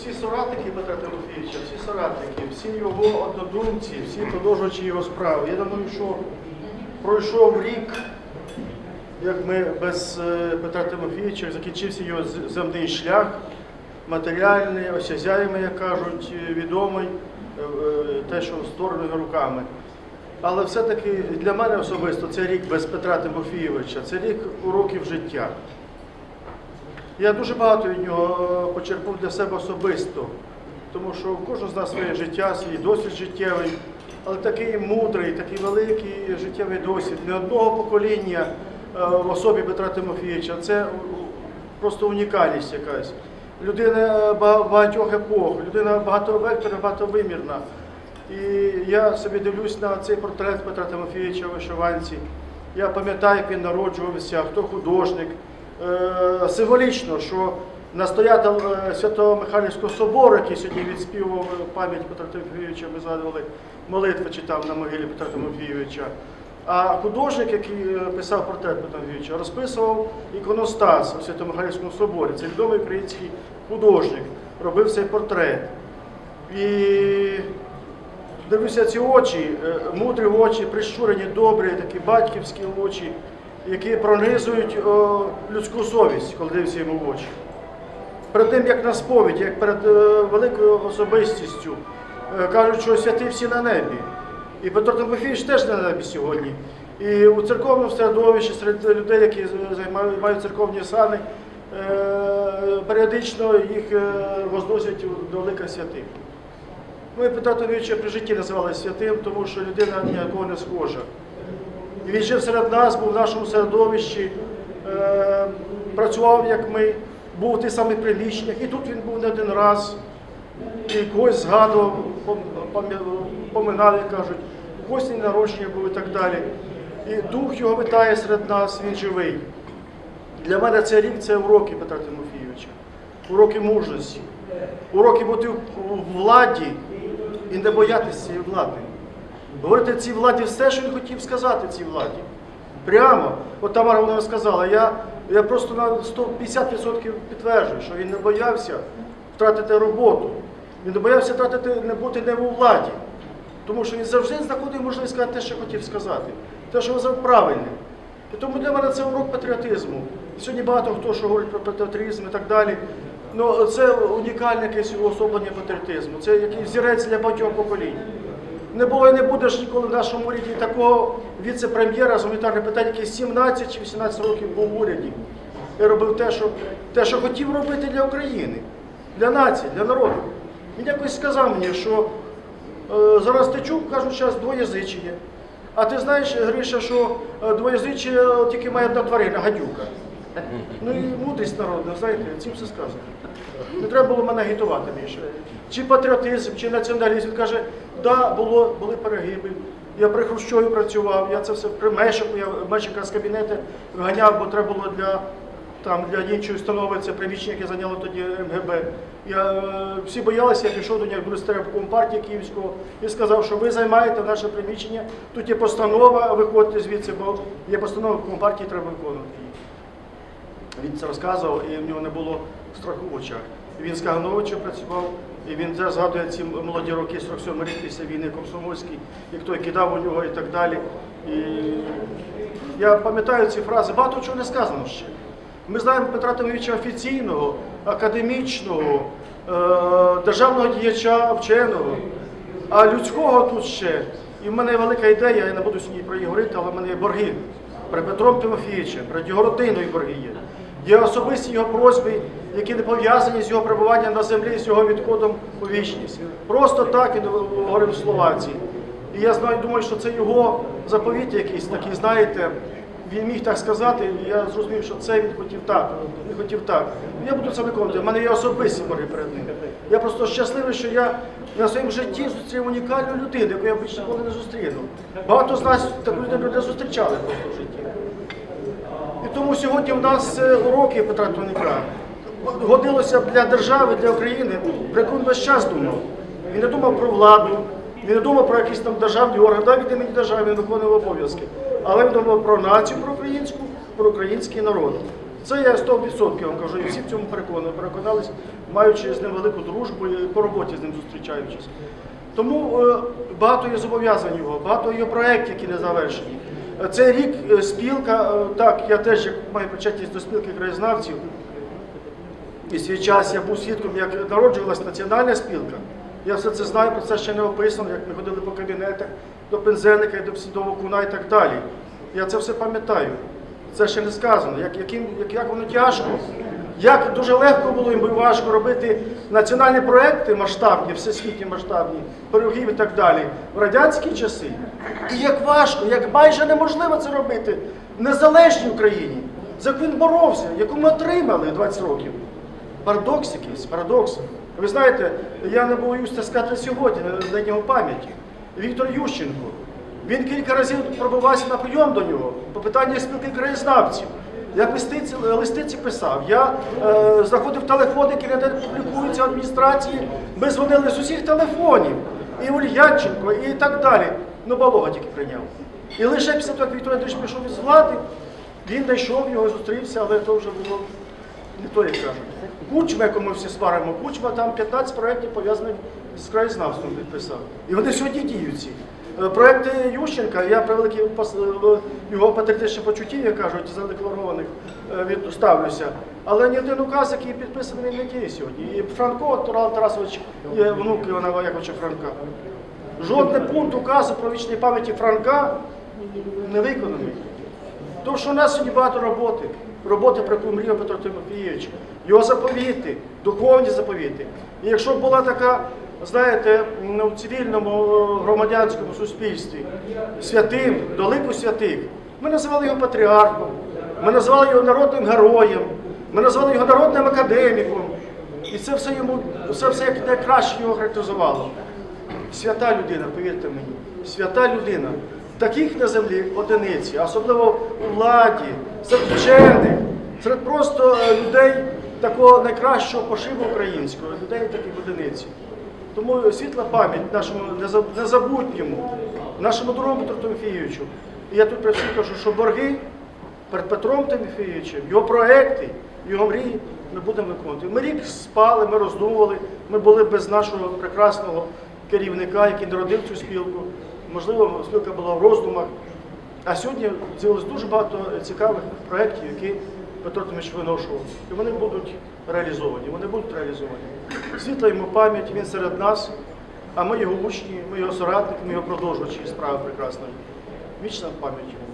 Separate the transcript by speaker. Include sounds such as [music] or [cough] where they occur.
Speaker 1: Всі соратники Петра Тимофійовича, всі соратники, всі його однодумці, всі продовжувачі його справи. Я думаю, що пройшов рік, як ми без е, Петра Тимофійовича, закінчився його земний шлях, матеріальний, осязяємий, як кажуть, е, відомий, е, те, що створено руками. Але все-таки для мене особисто це рік без Петра Тимофійовича, це рік уроків життя. Я дуже багато від нього е, почерпнув для себе особисто, тому що кожного з нас своє життя, свій досвід життєвий, але такий мудрий, такий великий життєвий досвід не одного покоління е, в особі Петра Тимофійовича. Це просто унікальність якась. Людина багатьох епох, людина багатовекторна, багатовимірна. І я собі дивлюсь на цей портрет Петра Тимофійовича в вишиванці. Я пам'ятаю, як він народжувався, хто художник. Е, Символічно, що настоятель е, Святого Михайлівського собору, який сьогодні відспівував е, пам'ять Петра Тимофійовича, ми згадували, молитви читав на могилі Петра Тимофійовича. А художник, який писав портрет Петра Тимофійовича, розписував іконостас у Свято-Михайлівському соборі. Це відомий український художник, робив цей портрет. І дивлюся ці очі, мудрі очі, прищурені, добрі, такі батьківські очі, які пронизують о, людську совість, коли дивишся йому в очі. Перед тим, як на сповіді, як перед е, великою особистістю, е, кажуть, що святи всі на небі. І Петро Тимофійович теж на небі сьогодні. І у церковному середовищі, серед людей, які займають мають церковні сани, е, періодично їх е, возносять до лика святих. Ми Петра Тимофійовича при житті називали святим, тому що людина ніякого не схожа. Він жив серед нас, був в нашому середовищі, е, працював, як ми, був в тих самих приміщеннях. І тут він був не один раз, і когось згадував, пом- пам'я- поминав, як кажуть, у когось народження був і так далі. І дух його витає серед нас, він живий. Для мене цей рік це уроки Петра Тимофійовича, уроки мужності, уроки бути в владі і не боятися цієї влади. Говорити цій владі все, що він хотів сказати цій владі. Прямо, от Тамара вона сказала, я, я просто на 150% підтверджую, що він не боявся втратити роботу. Він не боявся втратити, не бути не у владі. Тому що він завжди знаходив можливість сказати те, що хотів сказати, те, що вважав правильним. І тому для мене це урок патріотизму. Сьогодні багато хто що говорить про патріотизм і так далі. Ну, це унікальне якесь уособлення патріотизму. Це якийсь взірець для багатьох поколінь. Не було і не буде ж ніколи в нашому уряді такого віце-прем'єра з гуманітарних питань, який 17 чи 18 років був в уряді і робив те, що, те, що хотів робити для України, для нації, для народу. Він якось сказав мені, що е, зараз Тичук, кажуть, зараз двоязичіє. А ти знаєш, Гриша, що е, тільки має одна тварина, гадюка. [laughs] Ну і мудрість народна, знаєте, цим все сказано. Не треба було мене агітувати більше. Чи патріотизм, чи націоналізм. Він каже, да, було, були перегиби. Я при Хрущові працював, я це все при Мешику, я Мешика з кабінету виганяв, бо треба було для, там, для іншої установи, це приміщення, яке зайняло тоді МГБ. Я, е, всі боялися, я пішов до нього до компартії Київського і сказав, що ви займаєте наше приміщення, тут є постанова, виходьте звідси, бо є постанова компартії, треба виконувати. Він це розказував, і в нього не було страху в очах. Він з Кагановичем працював, і він теж згадує ці молоді роки, 47 рік після війни комсомольський, як той кидав у нього і так далі. І я пам'ятаю ці фрази, багато чого не сказано ще. Ми знаємо Петра Тимовича офіційного, академічного, е, державного діяча, вченого, а людського тут ще. І в мене велика ідея, я не буду сьогодні про її говорити, але в мене є борги перед Петром Тимофійовичем, перед його родиною борги є. Є особисті його просьби, які не пов'язані з його перебуванням на землі, з його відходом у вічність. Просто так він говорив словаці. І я знаю, думаю, що це його заповіт якийсь такий, знаєте, він міг так сказати, і я зрозумів, що це він хотів так, він хотів так. Я буду це виконувати. У мене є особисті борги перед ним. Я просто щасливий, що я на своєму житті зустрів унікальну людину, яку я більше ніколи не зустріну. Багато з нас таку людину не зустрічали просто в житті. Тому сьогодні в нас е, уроки Петра Тоника годилося б для держави, для України, він весь час думав. Він не думав про владу, він не думав про якісь там державні органи, да, від імені держави він виконував обов'язки. Але він думав про націю, про українську, про український народ. Це я 100% вам кажу, і всі в цьому переконані, переконались маючи з ним велику дружбу і по роботі з ним зустрічаючись. Тому е, багато є зобов'язань його, багато є проєктів, які не завершені. Цей рік е, спілка, е, так, я теж маю причетність до спілки краєзнавців, і свій час я був свідком, як народжувалася національна спілка. Я все це знаю, про це ще не описано, як ми ходили по кабінетах до пензеника, і до Псідового куна і так далі. Я це все пам'ятаю. Це ще не сказано, як, яким, як, як воно тяжко, як дуже легко було їм важко робити національні проекти масштабні, всесвітні масштабні, пирогів і так далі в радянські часи. І як важко, як майже неможливо це робити в незалежній Україні, за яку він боровся, яку ми отримали 20 років. Парадокс якийсь, парадокс. Ви знаєте, я не боюсь це сказати сьогодні, на день його пам'яті. Віктор Ющенко. Він кілька разів пробивався на прийом до нього по питаннях спілки краєзнавців. Я листиці, листиці писав, я е, знаходив телефони, які не публікуються в адміністрації. Ми дзвонили з усіх телефонів. І Ульянченко, і так далі. Ну, Балога тільки прийняв. І лише після того, як Віктор Андрійович пішов із влади, він знайшов його, зустрівся, але то вже було не то, як кажуть. Кучма, яку ми всі сваримо, Кучма там 15 проєктів пов'язаних з краєзнавством підписав. І вони сьогодні діють. Е, Проекти Ющенка, я при великій е, його патріотичних почуттів, як кажуть, задекларованих, е, ставлюся. Але ні один указ, який підписаний, не діє сьогодні. І Франко Тарас Тарасович є внук Івана Яковлевича Франка. Жодний пункт указу про вічній пам'яті Франка не виконаний. Тому що у нас сьогодні багато роботи. Роботи, про яку мріяв Петро Тимофійович, його заповіти, духовні заповіти. І якщо була така, знаєте, ну, в цивільному е, громадянському суспільстві святим, до лику святих, ми називали його патріархом, ми називали його народним героєм, ми називали його народним академіком. І це все йому, це все як найкраще його характеризувало. Свята людина, повірте мені, свята людина. Таких на землі одиниці, особливо у владі, серед вчених, серед просто е, людей такого найкращого пошиву українського, людей таких одиниці. Тому світла пам'ять нашому незабутньому, нашому другому Петру Тимофійовичу. І я тут при всіх кажу, що борги перед Петром Тимофійовичем, його проекти, його мрії ми будемо виконувати. Ми рік спали, ми роздумували, ми були без нашого прекрасного керівника, який народив цю спілку. Можливо, спілка була в роздумах. А сьогодні з'явилось дуже багато цікавих проєктів, які Петро Тимович виношував. І вони будуть реалізовані. Вони будуть реалізовані. Світла йому пам'ять, він серед нас, а ми його учні, ми його соратники, ми його продовжувачі справи прекрасної. Вічна пам'ять. йому.